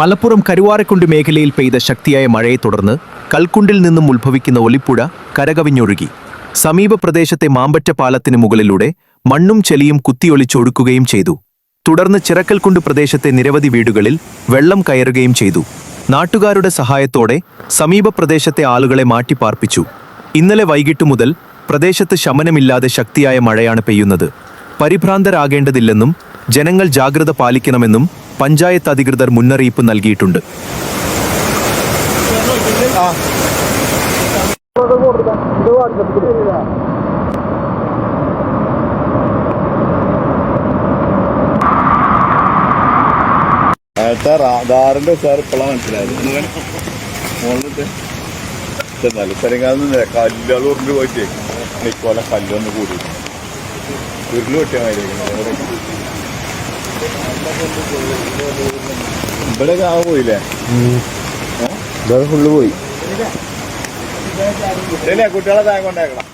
മലപ്പുറം കരുവാരക്കുണ്ട് മേഖലയിൽ പെയ്ത ശക്തിയായ മഴയെ തുടർന്ന് കൽക്കുണ്ടിൽ നിന്നും ഉത്ഭവിക്കുന്ന ഒലിപ്പുഴ കരകവിഞ്ഞൊഴുകി. സമീപ പ്രദേശത്തെ മാമ്പറ്റ പാലത്തിന് മുകളിലൂടെ മണ്ണും ചെളിയും കുത്തിയൊളിച്ചൊഴുക്കുകയും ചെയ്തു. തുടർന്ന് ചിറക്കൽക്കുണ്ട് പ്രദേശത്തെ നിരവധി വീടുകളിൽ വെള്ളം കയറുകയും ചെയ്തു. നാട്ടുകാരുടെ സഹായത്തോടെ സമീപ പ്രദേശത്തെ ആളുകളെ മാറ്റിപ്പാർപ്പിച്ചു. ഇന്നലെ വൈകിട്ട് മുതൽ പ്രദേശത്ത് ശമനമില്ലാതെ ശക്തിയായ മഴയാണ് പെയ്യുന്നത്. പരിഭ്രാന്തരാകേണ്ടതില്ലെന്നും ജനങ്ങൾ ജാഗ്രത പാലിക്കണമെന്നും പഞ്ചായത്ത് അധികൃതർ മുന്നറിയിപ്പ് നൽകിയിട്ടുണ്ട്. ഉരുണ്ട് പോയിട്ട്. കല്ലൊന്ന് കൂടി ഉരുൾ പൊട്ടിയാൽ മതി ഇവിടെ ആ പോയില്ലേ? ഫുള്ള് പോയി. കുട്ടികളെ താഴെ കൊണ്ടേക്കണം